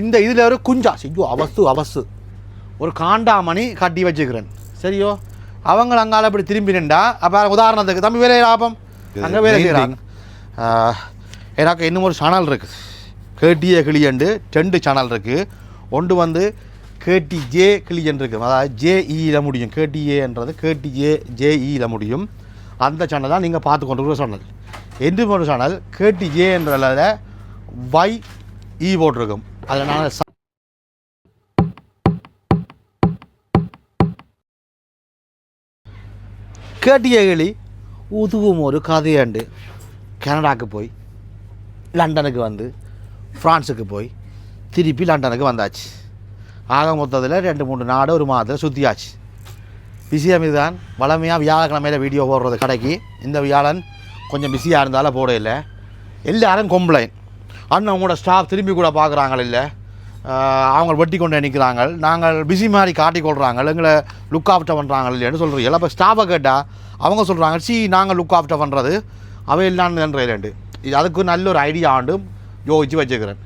இந்த இதில் ஒரு குஞ்சா. ஐயோ அவசு அவசு. ஒரு காண்டாமணி கட்டி வச்சுக்கிறேன். சரியோ? அவங்க அங்கால அப்படி திரும்பி நின்றா அப்போ உதாரணத்துக்கு தம்பி வேலை லாபம் அங்கே வேலை செய்கிறாங்க எனக்கு இன்னும் ஒரு சேனல் இருக்குது கேடிஏ கிளியண்டு ரெண்டு சேனல் இருக்குது ஒன்று வந்து கேடி ஜே கிளியன் இருக்குது அதாவது ஜேஇயில் முடியும். கேடிஏன்றது கேடிஏ ஜேஇயில் முடியும். அந்த சேனல் தான் நீங்கள் பார்த்து கொண்டு சேனல் என்று ஒரு சேனல் கேடி ஜேன்றதில் வை இ போட்டிருக்கும். அதனால் கேட்டிய கிளி உதுவும் ஒரு கதையாண்டு. கனடாக்கு போய் லண்டனுக்கு வந்து ஃப்ரான்ஸுக்கு போய் திருப்பி லண்டனுக்கு வந்தாச்சு. ஆக மொத்தத்தில் ரெண்டு மூணு நாடு ஒரு மாதத்தில் சுற்றியாச்சு விஷயம் இதுதான் வளமையாக வியாழக்கிழமையில் வீடியோ போடுறது கடைக்கு. இந்த வியாழன் கொஞ்சம் பிஸியாக இருந்தாலும் போடையில் இல்லை எல்லாரும் கம்ப்ளைண்ட் அண்ணன் உங்களோட ஸ்டாஃப் திரும்பி கூட பார்க்குறாங்கள இல்லை? அவங்க வெட்டி கொண்டு நிற்கிறாங்க நாங்கள் பிஸி மாதிரி காட்டிக்கொள்கிறாங்க எங்களை லுக் ஆஃப்டர் பண்ணுறாங்க இல்லைன்னு சொல்கிறீங்க இப்போ ஸ்டாஃபை கேட்டால் அவங்க சொல்கிறாங்க சி நாங்கள் லுக் ஆஃப்டர் பண்ணுறது அவை இல்லான்னு இது அதுக்கு நல்ல ஒரு ஐடியா ஆண்டும் யோசிச்சு வச்சுக்கிறேன்.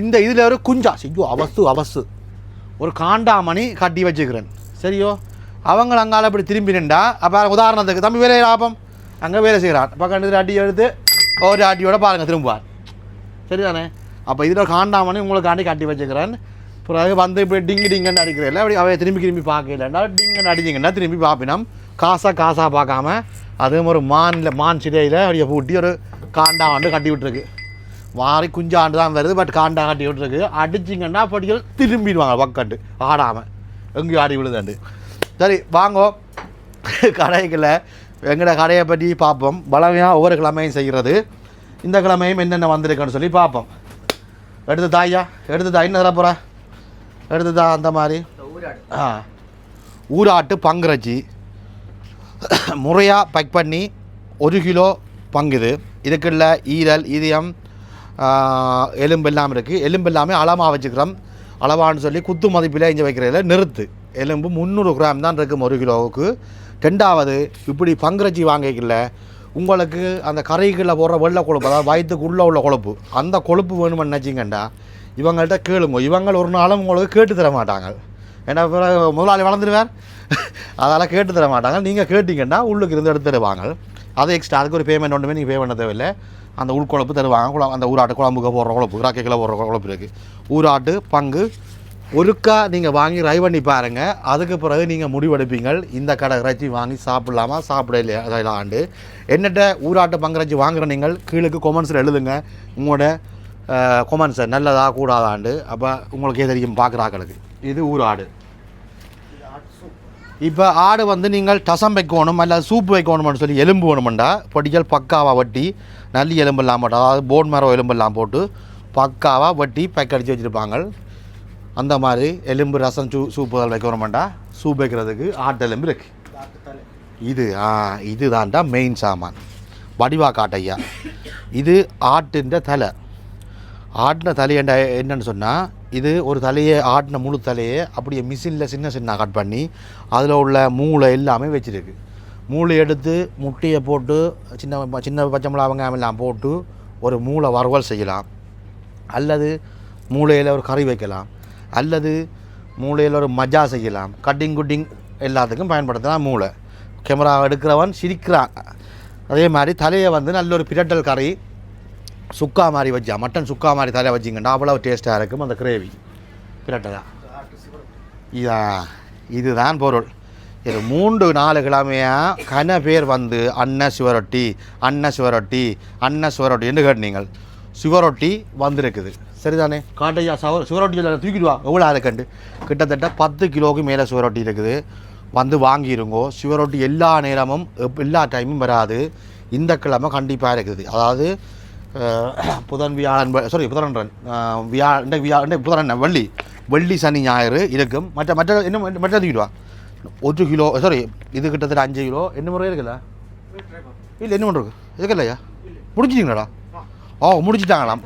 இந்த இதில் ஒரு குஞ்சா ஐயோ அவசு அவசு. ஒரு காண்டாமணி கட்டி வச்சுக்கிறேன். சரியோ? அவங்க அங்கால இப்படி திரும்பி நின்றா அப்போ உதாரணத்துக்கு தம்பி வேலை லாபம் அங்கே வேலை செய்கிறான் பக்கம் அடி எடுத்து ஒரு அடியோட பாருங்கள் திரும்புவார். சரிதானே? அப்போ இதில் காண்டாமணி உங்களுக்காண்டி கட்டி வச்சுக்கிறேன். பிறகு வந்து இப்படி டிங்கு டிங்கன்னு அடிக்கிறதில்ல அப்படி அவைய திரும்பி திரும்பி பார்க்கலன்னா டிங்கன்னு அடிச்சிங்கன்னா திரும்பி பார்ப்பினோம் காசாக காசாக பார்க்காம அதுவும் ஒரு மானில் மான் சிடையில் அப்படியே பூட்டி ஒரு காண்டா ஆண்டு கட்டி விட்டுருக்கு. மாறி குஞ்சாண்டு தான் வருது பட் காண்டா கட்டி விட்டுருக்கு. அடிச்சிங்கன்னா படிகள் திரும்பிடுவாங்க பக்கண்டு ஆடாமல் எங்கேயும் ஆடி விழுதாண்டு. சரி வாங்கோ. கடைக்குள்ள எங்களோட கடையை பற்றி பார்ப்போம். பலமையாக ஒவ்வொரு கிழமையும் செய்கிறது. இந்த கிழமையும் என்னென்ன வந்திருக்குன்னு சொல்லி பார்ப்போம். எடுத்து தாய்யா எடுத்து தாய் என்ன தரப்போகிற எடுத்து தா அந்த மாதிரி? ஆ. ஊராட்டு பங்குறச்சி முறையாக பேக் பண்ணி ஒரு கிலோ பங்குது. இதுக்குள்ள ஈரல் இதயம் எலும்பு எல்லாம் இருக்குது எலும்பு எல்லாமே அளமாக வச்சுக்கிறோம். அளவான்னு சொல்லி குத்து மதிப்பில் இங்கே வைக்கிறதில் நிறுத்து. எலும்பு முந்நூறு கிராம் தான் இருக்கும் ஒரு கிலோவுக்கு. ரெண்டாவது இப்படி பங்குறச்சி வாங்கிக்கல உங்களுக்கு அந்த கரைகளில் போடுற வெள்ளை கொழுப்பு அதாவது வயிற்றுக்கு உள்ளே உள்ள கொழுப்பு அந்த கொழுப்பு வேணுமென்னு நினச்சிங்கண்டா? இவங்கள்ட்ட கேளுங்க. இவங்க ஒரு நாளும் உங்களுக்கு கேட்டு தர மாட்டாங்க. ஏன்னா முதலாளி வளர்ந்துருவார் அதெல்லாம் கேட்டு தர மாட்டாங்க. நீங்கள் கேட்டிங்கன்னா உள்ளுக்கு இருந்து எடுத்து தருவாங்க. அது எக்ஸ்ட்ரா அதுக்கு ஒரு பேமெண்ட் ஒன்றுமே நீங்கள் பே பண்ண தேவையில்லை. அந்த உள்குழம்பு தருவாங்க. குழம்பு அந்த ஊராட்டு குழம்புக்கு போடுற குழம்பு ராக்கைக்கில் போடுற குழப்பு இருக்குது ஊராட்டு பங்கு ஒருக்கா நீங்கள் வாங்கி ரை பண்ணி பாருங்கள் அதுக்கு பிறகு நீங்கள் முடிவெடுப்பீங்கள். இந்த கடை இறைச்சி வாங்கி சாப்பிடலாமா? சாப்பிட இல்லையா? ஆண்டு. என்னட்ட ஊராட்டு பங்கரைச்சி வாங்குற நீங்கள் கீழுக்கு கொமெண்ட்ஸில் எழுதுங்க. உங்களோட கொமெண்ட்ஸை நல்லதா கூடாதாண்டு அப்போ உங்களுக்கு தெரியும் பார்க்குறாக்களுக்கு இது ஊராடு இப்போ ஆடு வந்து நீங்கள் டசம் வைக்கணும் அல்லது சூப் வைக்கணும்னு சொல்லி எலும்பு வேணுமெண்டா பொடிகள் பக்காவாக வட்டி நல்லி எலும்பு இல்லாமல் போட்டு அதாவது போன் மரம் எலும்பு இல்லாமல் போட்டு பக்காவாக வட்டி பேக் அடித்து வச்சுருப்பாங்க. அந்த மாதிரி எலும்பு ரசம் சூ சூப்புகள் வைக்கணுமெண்டா சூப் வைக்கிறதுக்கு ஆட்டு எலும்பு இருக்கு. இது ஆ இதுதான்டா மெயின் சாமான். வடிவா காட்டையா இது ஆட்டுன்ற தலை. ஆட்டின தலையண்ட என்னன்னு சொன்னால் இது ஒரு தலையை ஆட்டின முழு தலையை அப்படியே மிஷினில் சின்ன சின்ன கட் பண்ணி அதில் உள்ள மூளை எல்லாமே வச்சுருக்கு. மூளை எடுத்து முட்டையை போட்டு சின்ன சின்ன பச்சை மிளகா வெங்காயம் எல்லாம் போட்டு ஒரு மூளை வறுவல் செய்யலாம். அல்லது மூளையில் ஒரு கறி வைக்கலாம். அல்லது மூளையில் ஒரு மஜா செய்யலாம். கட்டிங் குட்டிங் எல்லாத்துக்கும் பயன்படுத்தலாம் மூளை. கேமரா எடுக்கிறவன் சிரிக்கிறான். அதே மாதிரி தலையை வந்து நல்ல ஒரு பிரட்டல் கறி சுக்கா மாதிரி வச்சா மட்டன் சுக்கா மாதிரி தலையை வச்சிங்கன்னா அவ்வளோ டேஸ்ட்டாக இருக்கும் அந்த கிரேவி பிரட்டலாக இதா இதுதான் பொருள். இது மூன்று நாலு கிழமையாக கன பேர் வந்து அன்ன சிவரொட்டி அன்ன சிவரொட்டி அன்ன சிவரொட்டி என்று கேட்டீங்கள் சிவரொட்டி வந்திருக்குது. சரிதானே? காட்டையா சவ சிவரொட்டி தூக்கிடுவா எவ்வளோ இருக்குண்டு கிட்டத்தட்ட பத்து கிலோவுக்கு மேலே சிவரொட்டி இருக்குது. வந்து வாங்கிருங்கோ. சிவரொட்டி எல்லா நேரமும் எல்லா டைமும் வராது. இந்த கிழமை கண்டிப்பாக இருக்குது. அதாவது புதன் வியாழன் சாரி புதனன்றன். வியா வியா புதன் வெள்ளி. வெள்ளி சனி ஞாயிறு இருக்கும். மற்ற மற்ற என்ன மற்ற தூக்கிடுவா ஒரு கிலோ சாரி இது கிட்டத்தட்ட அஞ்சு கிலோ. என்ன முறை இருக்குல்ல? இல்லை என்ன ஒன்று இருக்கு. இருக்குல்லையா முடிச்சிட்டிங்களாடா ஓ முடிச்சிட்டாங்களாம்.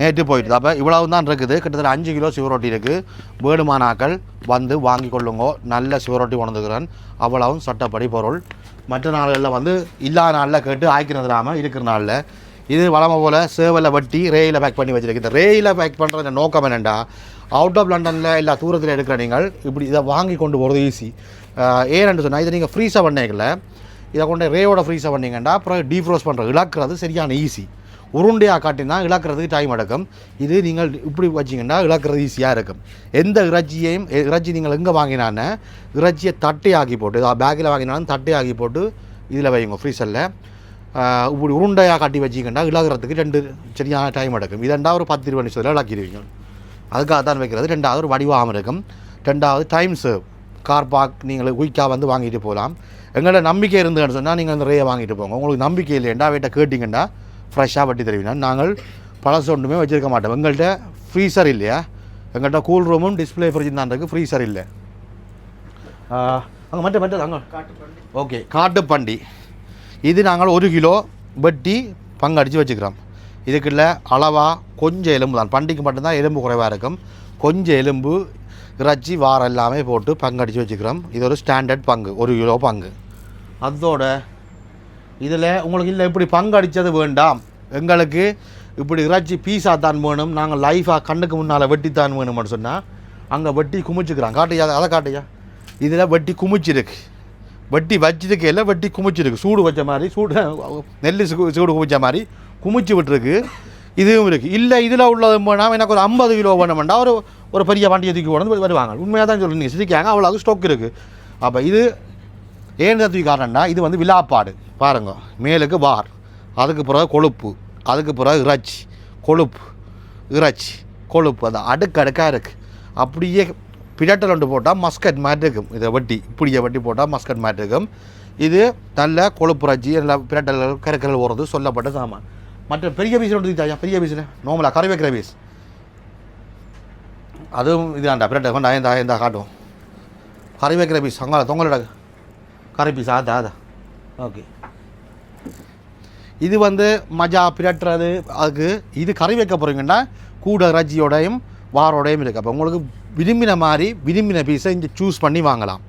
நேற்று போயிட்டு. அப்போ இவ்வளவு தான் இருக்குது. கிட்டத்தட்ட அஞ்சு கிலோ சிவரொட்டி இருக்குது வேணுமானாக்கள் வந்து வாங்கி கொள்ளுங்கோ. நல்ல சிவரொட்டி உணர்ந்துக்கிறேன் அவ்வளவும் சட்டப்படி பொருள். மற்ற நாள்களில் வந்து இல்லாத நாளில் கேட்டு ஆய்க்கிறது இல்லாமல் இருக்கிற நாளில். இது வளமை போல் சேவலை வட்டி ரேயில் பேக் பண்ணி வச்சுருக்கு இந்த ரேயில் பேக் பண்ணுற நோக்கம் என்னென்னா அவுட் ஆஃப் லண்டனில் இல்லை தூரத்தில் எடுக்கிற நீங்கள் இப்படி இதை வாங்கி கொண்டு போகிறது ஈஸி ஏன்னு சொன்னால் இதை நீங்கள் ஃப்ரீஸாக பண்ணீங்கல்ல இதை கொண்டு ரேயோட ஃப்ரீஸாக பண்ணீங்கன்னா அப்புறம் டீஃப்ரோஸ் பண்ணுற இழக்கிறது சரியான ஈஸி உருண்டையாக காட்டினா இழக்கிறதுக்கு டைம் எடுக்கும். இது நீங்கள் இப்படி வச்சிங்கன்னா இழக்கிறது ஈஸியாக இருக்கும். எந்த இறைச்சியையும் இறைச்சி நீங்கள் எங்கே வாங்கினான்னு இறைச்சியை தட்டை ஆக்கி போட்டு பேக்கில் வாங்கினாலும் தட்டை ஆக்கி போட்டு இதில் வைங்க ஃப்ரீசரில் இப்படி உருண்டையாக காட்டி வச்சிங்கன்னா இழகிறதுக்கு ரெண்டு சரியான டைம் எடுக்கும். இதெண்டா ஒரு பத்து இருபது நிமிஷத்தில் இழக்கிடுவீங்க அதுக்காக தான் வைக்கிறது. ரெண்டாவது ஒரு வடிவாகவும் இருக்கும். ரெண்டாவது டைம் சேவ் கார் பார்க் நீங்கள் குயிக்காக வந்து வாங்கிட்டு போகலாம். எங்களோட நம்பிக்கை இருந்துன்னு சொன்னால் நீங்கள் நிறைய வாங்கிட்டு போங்க. உங்களுக்கு நம்பிக்கை இல்லையண்டா வீட்டை கேட்டிங்கன்னா ஃப்ரெஷ்ஷாக வட்டி தருவீங்க. நாங்கள் பழசு ஒன்றுமே வச்சுருக்க மாட்டோம். எங்கள்கிட்ட ஃப்ரீசர் இல்லையா? எங்கள்கிட்ட கூல் ரூமும் டிஸ்பிளே ஃப்ரிட்ஜும் தான் இருக்குது ஃப்ரீசர் இல்லை. அங்கே மட்டும் மட்டும் அங்கே. ஓகே காட்டுப்பண்டி இது நாங்கள் ஒரு கிலோ வெட்டி பங்கடிச்சு வச்சுக்கிறோம். இதுக்குள்ள அளவாக கொஞ்சம் எலும்பு தான். பண்டிக்கு மட்டும்தான் எலும்பு குறைவாக இருக்கும். கொஞ்சம் எலும்பு இறைச்சி வாரம் எல்லாமே போட்டு பங்கடிச்சு வச்சுக்கிறோம். இது ஒரு ஸ்டாண்டர்ட் பங்கு ஒரு கிலோ பங்கு. அதோட இதில் உங்களுக்கு இல்லை இப்படி பங்கடித்தது வேண்டாம். எங்களுக்கு இப்படி இறைச்சி பீஸா தான் வேணும். நாங்கள் லைஃபாக கண்ணுக்கு முன்னால் வெட்டி தான் வேணும்னு சொன்னால் அங்கே வெட்டி குமிச்சுக்கிறான் காட்டையா அதை காட்டையா இதில் வெட்டி குமிச்சிருக்கு. வெட்டி வச்சதுக்கு எல்லாம் வெட்டி குமிச்சிருக்கு. சூடு வச்ச மாதிரி சூடு நெல் சூடு குமிச்ச மாதிரி குமிச்சு விட்டுருக்கு. இதுவும் இருக்குது இல்லை இதில் உள்ளது வேணாம் எனக்கு ஒரு ஐம்பது கிலோ வேணுமெண்டா ஒரு ஒரு பெரிய வண்டியை தூக்கி கொண்டு வருவாங்க. உண்மையாக தான் சொல்லுங்க நீங்கள் சிரிக்காங்க. அவ்வளோ ஸ்டோக் இருக்குது அப்போ இது ஏன் தூக்கி காரணம்னா இது வந்து விழாப்பாடு. பாருங்க மேலுக்கு வார் அதுக்கு பிறகு கொழுப்பு அதுக்கு பிறகு இறைச்சி கொழுப்பு இறைச்சி கொழுப்பு அது அடுக்கடுக்காக இருக்குது அப்படியே பிடட்டல் ஒன்று போட்டால் மஸ்கட் மாதிரி இருக்கும். இதை வட்டி இப்படியே வட்டி போட்டால் மஸ்கட் மாதிரி இருக்கும். இது நல்ல கொழுப்பு இறைச்சி நல்ல பிரட்டல்கள் கருக்கல் ஓடுறது சொல்லப்பட்ட சாமான். மற்ற பெரிய பீஸ் ஒன்று தாயா பெரிய பீஸில் நோமலா கறி வைக்கிற பீஸ் அதுவும் இதாண்டா பிரட்டல் கொண்டா இந்த காட்டும். கறி வைக்கிற பீஸ் அங்கே தொங்கலடா கறி பீஸ் அதா அதா. ஓகே இது வந்து மஜா பிரட்டுறது. அதுக்கு இது கறி வைக்க போகிறீங்கன்னா கூட இறைச்சியோடையும் வாரோடையும் இருக்குது அப்போ உங்களுக்கு விரும்பின மாதிரி விரும்பின பீஸை இங்கே சூஸ் பண்ணி வாங்கலாம்.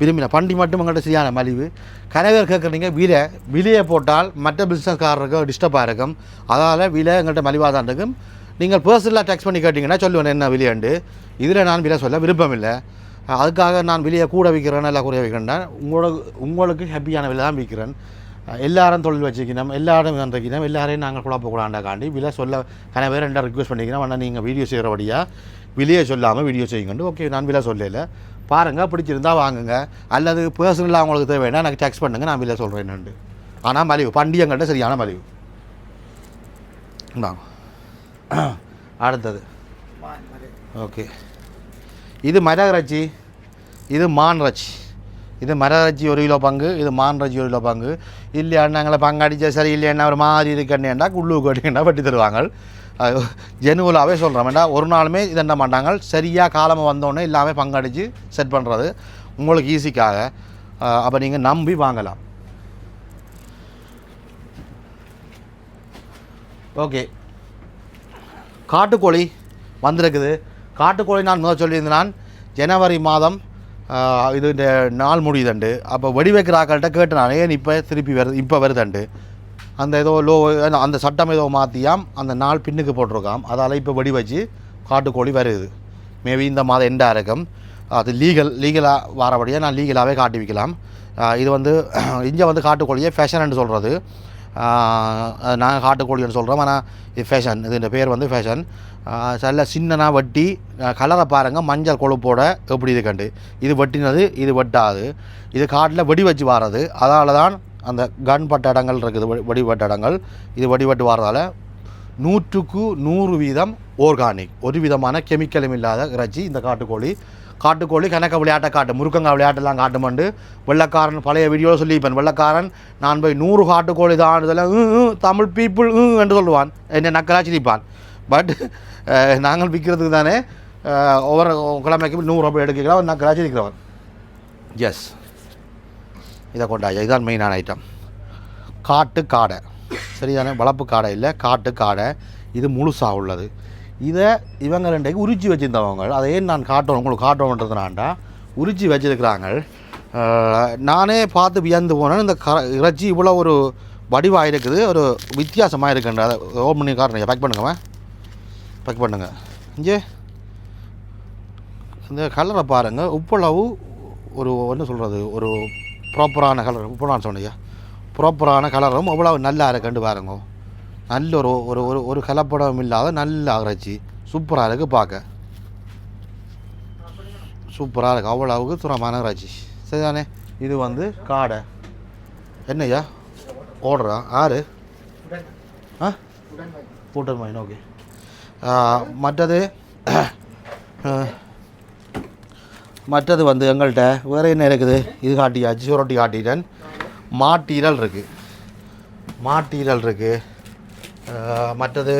விரும்பின பண்டி மட்டும் உங்கள்கிட்ட சரியான மலிவு. கனவேர் கேட்குறீங்க விலை. விலையை போட்டால் மற்ற பிஸ்னஸ்காரருக்கு டிஸ்டர்பாக இருக்கும். அதனால் விலை எங்கள்கிட்ட மலிவாக தான் இருக்கும். நீங்கள் பர்சனலாக டெக்ஸ்ட் பண்ணி கேட்டிங்கன்னா சொல்லுவேன் என்ன விலையாண்டு இதில் நான் விலை சொல்ல விருப்பம் இல்லை அதுக்காக நான் விலையை கூட விற்கிறேன் இல்லை குறைய விற்கிறேன்னா உங்களோட உங்களுக்கு ஹாப்பியான விலை தான் விற்கிறேன். எல்லாரும் தொழில் வச்சுக்கணும் எல்லாரும் வந்துக்கணும் எல்லாரையும் நாங்கள் குழப்பக்கூடாண்டாக்காண்டி விலை சொல்ல கன பேர் ரெண்டா ரிக்வஸ்ட் பண்ணிக்கிறோம் ஆனால் நீங்கள் வீடியோ செய்கிறபடியா விலையை சொல்லாமல் வீடியோ செய்யுங்கண்டு. ஓகே நான் விலை சொல்லல. பாருங்கள் பிடிச்சிருந்தா வாங்குங்க. அல்லது பர்சனலாக உங்களுக்கு தேவைன்னா எனக்கு டெக்ஸ்ட் பண்ணுங்கள் நான் விலை சொல்கிறேன்னு ஆனால் மலிவு. பண்டிகைங்கள்ட்ட சரியான மலிவு. அடுத்தது. ஓகே இது மர இது மான் இறைச்சி இது மர ஒரு கிலோ பங்கு இது மான் இறைச்சி ஒரு கிலோ பங்கு. இல்லையா நாங்களை பங்கு சரி இல்லையா ஒரு மாதிரி இருக்கண்டா குள்ளு கட்டிங்கன்னா வெட்டி தருவாங்க ஜெனுவலாகவே சொல்கிறேன் ஒரு நாளுமே இது என்ன மாட்டாங்க சரியாக காலமாக வந்தோடனே எல்லாமே பங்கடித்து செட் பண்ணுறது உங்களுக்கு ஈஸிக்காக அப்போ நீங்கள் நம்பி வாங்கலாம். ஓகே. காட்டுக்கோழி வந்திருக்குது. காட்டுக்கோழி நான் முதல் சொல்லியிருந்தேன். நான் ஜனவரி மாதம் இது இந்த நாள் முடியுதுண்டு. அப்போ வெடி வைக்கிற ஆக்கள்கிட்ட கேட்டு நான் ஏன் இப்போ திருப்பி வருது இப்போ வருதுண்டு? அந்த ஏதோ லோ அந்த சட்டம் ஏதோ மாற்றியாம் அந்த நாள் பின்னுக்கு போட்டிருக்காம். அதால் இப்போ வெடி வச்சு காட்டுக்கோழி வருது. மேபி இந்த மாதம் எண்டாக இருக்கும். அது லீகல் லீகலாக வரபடியாக நான் லீகலாகவே காட்டி வைக்கலாம். இது வந்து இங்கே வந்து காட்டுக்கோழியை ஃபேஷன் சொல்கிறது நாங்கள் காட்டுக்கோழின்னு சொல்கிறோம் ஆனால் இது ஃபேஷன் இது இந்த பேர் வந்து ஃபேஷன் சில சின்னனா வட்டி கலரை பாருங்கள் மஞ்சள் கொழுப்போட எப்படி கண்டு? இது வெட்டினது இது வெட்டாது. இது காட்டில் வெடி வச்சு வாரது. அதனால தான் அந்த கன் பட்ட இடங்கள் இருக்குது வடி வெடிபட்ட இடங்கள் இது வடிவட்டு வாரதால் நூற்றுக்கு நூறு வீதம் ஆர்கானிக் ஒரு விதமான கெமிக்கலும் இல்லாத இறைச்சி இந்த காட்டுக்கோழி. காட்டுக்கோழி கணக்க விளையாட்டை காட்டு முருக்கங்கா விளையாட்டெல்லாம் காட்டுமாண்டு வெள்ளக்காரன் பழைய வீடியோவில் சொல்லியிருப்பேன். வெள்ளக்காரன் நான் போய் நூறு காட்டுக்கோழி தான் இதெல்லாம் "ம், தமிழ் பீப்புள் என்று சொல்லுவான். என்னை நக்கலாச்சி சிரிப்பான் பட் நாங்கள் விற்கிறதுக்கு தானே ஒவ்வொரு கிழமைக்கு நூறு ரூபாய் எடுக்கிறோம் நக்கலாச்சி நிற்கிறவன். எஸ் இதை கொண்டாயா இதுதான் மெயினான ஐட்டம் காட்டு காடை சரிதானே? வளர்ப்பு காடை இல்லை. காட்டு காடை இது முழுசாக உள்ளது. இதை இவங்க ரெண்டைக்கு உரிச்சு வச்சுருந்தவங்க. அதை ஏன் நான் காட்டணும்? உங்களுக்கு காட்டணுன்றதுனாண்டா உரிச்சு வச்சிருக்கிறாங்க. நானே பார்த்து வியந்து போனேன். இந்த க இறைச்சி இவ்வளோ ஒரு வடிவாக இருக்குது. ஒரு வித்தியாசமாக இருக்குன்ற அதை ஓப்பன் பண்ணி காரணம் பேக் பண்ணுங்கம்மா. பேக் பண்ணுங்க. இங்கே. இந்த கலரை பாருங்கள் உப்பளவு ஒரு என்ன சொல்கிறது ஒரு ப்ராப்பரான கலர் உப்பளான்னு சொன்னியா ப்ராப்பரான கலரும் அவ்வளோ நல்லா இருக்குன்னு பாருங்க. நல்ல ஒரு ஒரு ஒரு ஒரு கலப்படம் இல்லாத நல்ல இறைச்சி சூப்பராக இருக்குது பார்க்க சூப்பராக இருக்குது அவ்வளவுக்கு சுரமான இறைச்சி சரிதானே? இது வந்து காடை. என்னய்யா? ஓடுறா ஆறு? ஆ? கூட்டன் மைன் ஓகே. மற்றது மற்றது வந்து எங்கள்கிட்ட வேறு என்ன இருக்குது? இது காட்டியாச்சு சுரட்டி காட்டிட்டேன். மாட்டீரல் இருக்குது மாட்டீரல் இருக்குது மற்றது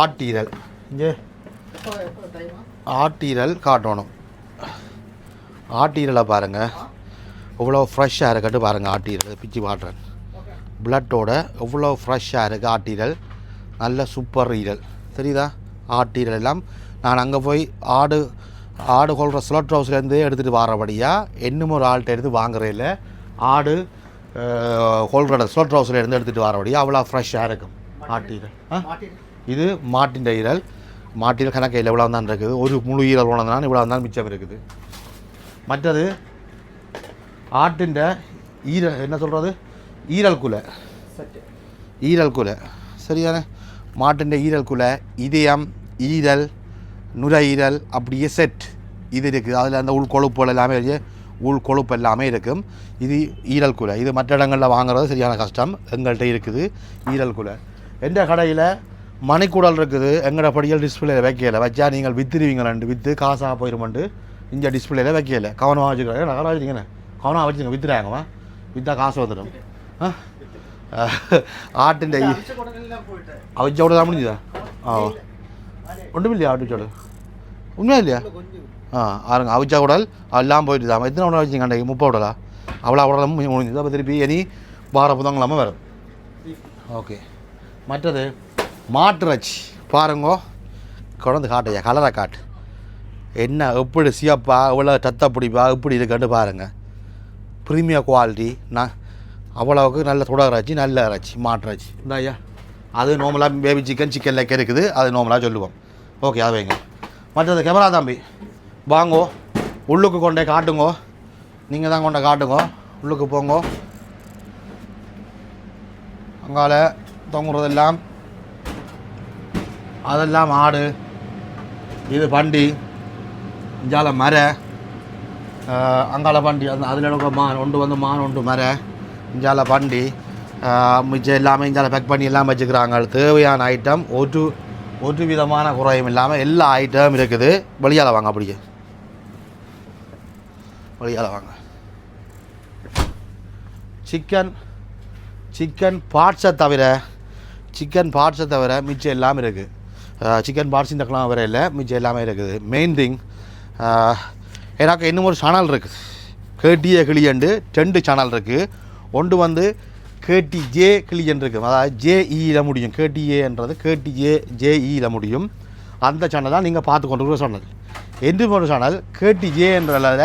ஆட்டீரல். இங்கே ஆட்டீரல் காட்டணும். ஆட்டீரலை பாருங்கள் எவ்வளோ ஃப்ரெஷ்ஷாக இருக்கட்டு பாருங்கள் ஆட்டீரல் பிச்சு காட்டுறேன் பிளட்டோட எவ்வளோ ஃப்ரெஷ்ஷாக இருக்குது ஆட்டீரல். நல்ல சூப்பர் ஈரல் தெரியுதா? ஆட்டீரல் எல்லாம். நான் அங்கே போய் ஆடு ஆடு கொள்கிற ஸ்லோட் ஹவுஸ்லேருந்து எடுத்துகிட்டு வரபடியாக இன்னும் ஒரு ஆள்கிட்ட எடுத்து வாங்குறதில்ல ஆடு கொள்கிற ஸ்லோட் ஹவுஸ்லேருந்து எடுத்துகிட்டு வரபடியாக அவ்வளோ ஃப்ரெஷ்ஷாக இருக்கும். ஆட்டீரல் ஆ? இது மாட்டின் ஈரல் மாட்டில் கணக்கையில் இவ்வளோ தான் இருக்குது. ஒரு முழு ஈரல் உணர்ந்தான் இவ்வளோ தான் மிச்சம் இருக்குது. மற்றது ஆட்டின் ஈர என்ன சொல்கிறது ஈரல் குலை. ஈரல் குலை. சரியானே மாட்டின் ஈரல் குலை இதயம் ஈரல் நுரையீரல் அப்படியே செட் இது இருக்குது. அதில் அந்த உள் கொழுப்புகள் எல்லாமே உள் கொழுப்பு எல்லாமே இருக்கும். இது ஈரல் குலை. இது மற்ற இடங்களில் வாங்குறது சரியான கஷ்டம். எங்கள்கிட்ட இருக்குது. ஈரல் குலை. எந்த கடையில்? மணிக்கூடல் இருக்குது. எங்களோட படியல் டிஸ்பிளேயில் வைக்கலை. வச்சா நீங்கள் வித்துருவீங்களண்டு. வித்து காசாக போயிருமண்டு. இங்கே டிஸ்பிளேயில் வைக்கலை. கவனமாக வச்சுக்கிறாங்க கவனம் வச்சுக்கோங்க. கவனமாக வச்சுக்கோங்க. வித்துறாங்கம்மா வித்தா காசு வந்துடும். ஆ? ஆட்டின் அவிச்சோட தான் முடிஞ்சுதா? ஆ. ஒன்றும் இல்லையா ஆட்டுச்சோடு உண்மையா இல்லையா ஆ ஆறுங்க அவிச்சா உடல் எல்லாம் போயிட்டு தான். எத்தனை உடல் வச்சுங்க அன்றைக்கு முப்பது உடலா? அவ்வளோ உடலும் முடிஞ்சது. அப்போ திருப்பி இனி வார புதங்களாமல் வரும். ஓகே. மற்றது மாட்டுறச்சி பாருங்கோ. குழந்தை காட்டையா கலரை காட்டு. என்ன எப்படி சியப்பா எவ்வளோ தத்த பிடிப்பா எப்படி இருக்குன்னு பாருங்கள் ப்ரீமியம் குவாலிட்டி நான் அவ்வளோவுக்கு நல்ல தொடராச்சு நல்ல இறைச்சி மாட்டுறாச்சு இறைச்சி ஐயா அது நார்மலாக பேபி சிக்கன் சிக்கன் லெக்க இருக்குது அது நார்மலாக சொல்லுவோம். ஓகே அது வைங்க. மற்றது கேமரா தம்பி வாங்கோ. உள்ளுக்கு கொண்டே காட்டுங்கோ. நீங்கள் தான் கொண்டே காட்டுங்கோ. உள்ளுக்கு போங்கோ. அங்கால தொங்குறதெல்லாம் அதெல்லாம் ஆடு இது பண்டி இஞ்சால மர அங்கால பண்டி அந்த அதில் இருக்க மான் ஒன்று வந்து மான் ஒன்று மர இஞ்சால பண்டி மிச்சம் எல்லாமே இஞ்சால பேக் பண்ணி எல்லாம் வச்சுக்கிறாங்க. தேவையான ஐட்டம் ஒரு ஒரு விதமான குறையும் இல்லாமல் எல்லா ஐட்டமும் இருக்குது. வெளியால் வாங்க அப்படியே. வெளியால் வாங்க. சிக்கன் சிக்கன் பார்ட்ஸை தவிர சிக்கன் பார்ட்ஸை தவிர மிச்சம் எல்லாமே இருக்குது சிக்கன் பார்ட்ஸ் இந்த கிழமை வர இல்லை மிச்சம் எல்லாமே இருக்குது. மெயின் திங் எனக்கு இன்னும் ஒரு சேனல் இருக்குது கேடிஏ கிளியண்டு ரெண்டு சேனல் இருக்குது ஒன்று வந்து கேடி ஜே கிளியன் இருக்குது அதாவது ஜேஇயில் முடியும் கேடிஏன்றது கேடிஏ ஜேஇயில் முடியும். அந்த சேனல் தான் நீங்கள் பார்த்து கொண்டு சேனல் எந்த ஒரு சேனல் கேடிஜேன்றதில்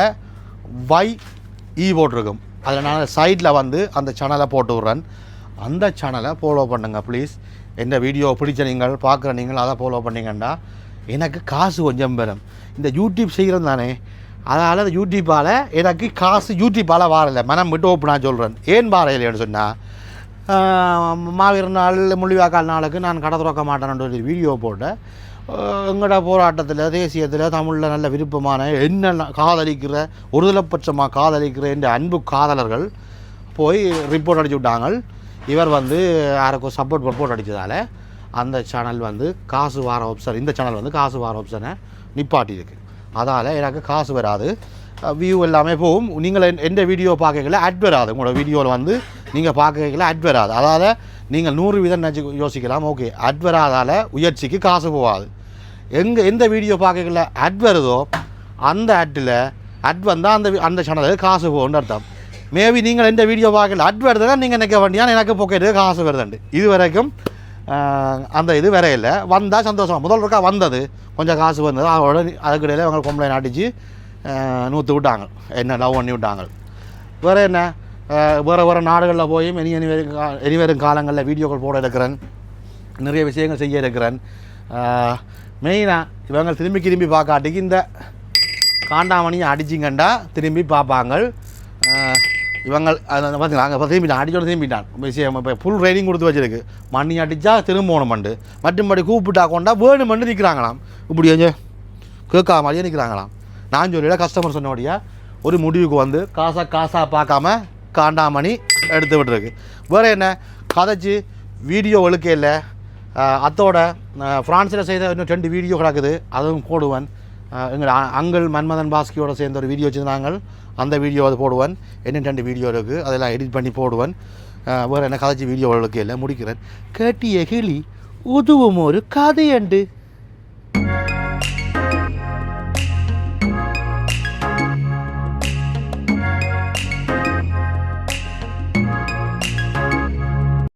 வை இ போட்டிருக்கும். அதில் நான் சைடில் வந்து அந்த சேனலை போட்டு விட்றேன். அந்த சேனலை ஃபாலோ பண்ணுங்கள் ப்ளீஸ் எந்த வீடியோ பிடிச்ச நீங்கள் பார்க்குற நீங்கள் அதை ஃபாலோ பண்ணிங்கன்னா எனக்கு காசு கொஞ்சம் பெறும். இந்த யூடியூப் செய்கிறது தானே? அதனால் அந்த யூடியூப்பால் எனக்கு காசு யூடியூப்பால் வாரல. மனம் விட்டு ஓப்பனாக சொல்கிறேன் ஏன் வாரையில்லைன்னு சொன்னால் மாவீர நாள் முள்ளிவாக்கால் நாளுக்கு நான் கடை திறக்க மாட்டேன்னு ஒரு வீடியோ போட்டேன் எங்களோட போராட்டத்தில் தேசியத்தில் தமிழில் நல்ல விருப்பமான என்ன காதலிக்கிற ஒருதலைப்பட்சமாக காதலிக்கிற என்ற அன்பு காதலர்கள் போய் ரிப்போர்ட் அடிச்சு விட்டாங்க. இவர் வந்து யாருக்கும் சப்போர்ட் சப்போர்ட் அடித்ததால் அந்த சேனல் வந்து காசு வார ஆப்ஷன் இந்த சேனல் வந்து காசு வார ஆப்ஷனை நிப்பாட்டியிருக்கு. அதால் எனக்கு காசு வராது. வியூ எல்லாமே போகும். நீங்கள் என்- எந்த வீடியோ பார்க்கல அட் வராது. உங்களோட வீடியோவில் வந்து நீங்கள் பார்க்கல அட் வராது. அதாவது நீங்கள் நூறு வீதம் நினச்சி யோசிக்கலாம். ஓகே. அட் வராதால் உயர்ச்சிக்கு காசு போகாது. எங்கே எந்த வீடியோ பார்க்கல அட் வருதோ அந்த அட்டில் அட் வந்தால் அந்த வி- அந்த சேனலுக்கு காசு போகும்னு அர்த்தம். மேபி நீங்கள் எந்த வீடியோ பார்க்கல. அட் வருதுன்னா நீங்கள் நினைக்க வேண்டியா எனக்கு பாக்கெட்டுக்கு காசு வருதுண்டு. இது வரைக்கும் அந்த இது வேற இல்லை. வந்தால் சந்தோஷம். முதல் இருக்கா வந்தது. கொஞ்சம் காசு வந்தது. அதோட அதுக்கு இடையில அவங்க கம்ப்ளைண்ட் அடித்து நூற்று விட்டாங்க. என்ன லவ் பண்ணி விட்டாங்க. வேறு என்ன? வேறு வேறு நாடுகளில் போய் இனி இனி வரும் கா- இனி வரும் காலங்களில் வீடியோக்கள் போட இருக்கிறேன் நிறைய விஷயங்கள் செய்ய இருக்கிறேன் மெயினாக இவங்க திரும்பி திரும்பி பார்க்காட்டிக்கு இந்த காண்டாமணியை அடிச்சிங்கண்டா திரும்பி பார்ப்பாங்க. இவங்க பார்த்தீங்களா அங்கே திரும்பிட்டான் அடிச்சோட திரும்பிட்டான் இப்போ ஃபுல் ரைடிங் கொடுத்து வச்சிருக்கு. மண்ணி அடித்தா திரும்பணுமண்டு மற்றும்படி கூப்பிட்டா கொண்டா வேணுமெண்டு நிற்கிறாங்களாம் இப்படி கொஞ்சம் கேட்காத மாதிரியே நிற்கிறாங்களாம் நான் சொல்லிட கஸ்டமர் சொன்னோடைய ஒரு முடிவுக்கு வந்து காசா காசா பார்க்காம காண்டாமணி எடுத்து விட்டுருக்கு. வேறு என்ன? கதைச்சி வீடியோ ஒழுக்க இல்லை அத்தோட ஃப்ரான்ஸில் செய்த இன்னும் ரெண்டு வீடியோ கிடக்குது. அதுவும் போடுவேன். எங்கள் அங்கள் மன்மதன் பாஸ்கியோட சேர்ந்த ஒரு வீடியோ வச்சுருந்தாங்க. அந்த வீடியோ அது போடுவேன். என்ன ரெண்டு வீடியோ இருக்குது அதெல்லாம் எடிட் பண்ணி போடுவேன். வேறு என்ன கதைச்சி வீடியோ இல்லை முடிக்கிறேன். கேட்டிய கிளி உதுவும் ஒரு கதையண்டு.